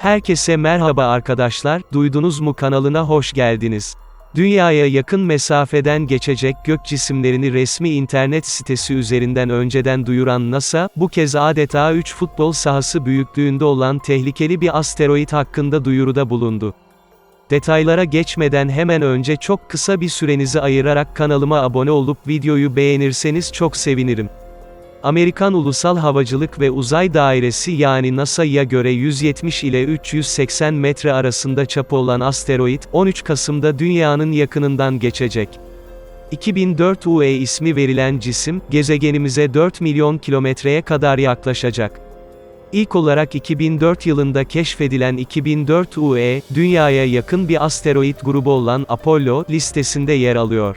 Herkese merhaba arkadaşlar, duydunuz mu kanalına hoş geldiniz. Dünyaya yakın mesafeden geçecek gök cisimlerini resmi internet sitesi üzerinden önceden duyuran NASA, bu kez adeta 3 futbol sahası büyüklüğünde olan tehlikeli bir asteroid hakkında duyuruda bulundu. Detaylara geçmeden hemen önce çok kısa bir sürenizi ayırarak kanalıma abone olup videoyu beğenirseniz çok sevinirim. Amerikan Ulusal Havacılık ve Uzay Dairesi yani NASA'ya göre 170 ile 380 metre arasında çapı olan asteroid, 13 Kasım'da Dünya'nın yakınından geçecek. 2004 UE ismi verilen cisim, gezegenimize 4 milyon kilometreye kadar yaklaşacak. İlk olarak 2004 yılında keşfedilen 2004 UE, Dünya'ya yakın bir asteroid grubu olan Apollo, listesinde yer alıyor.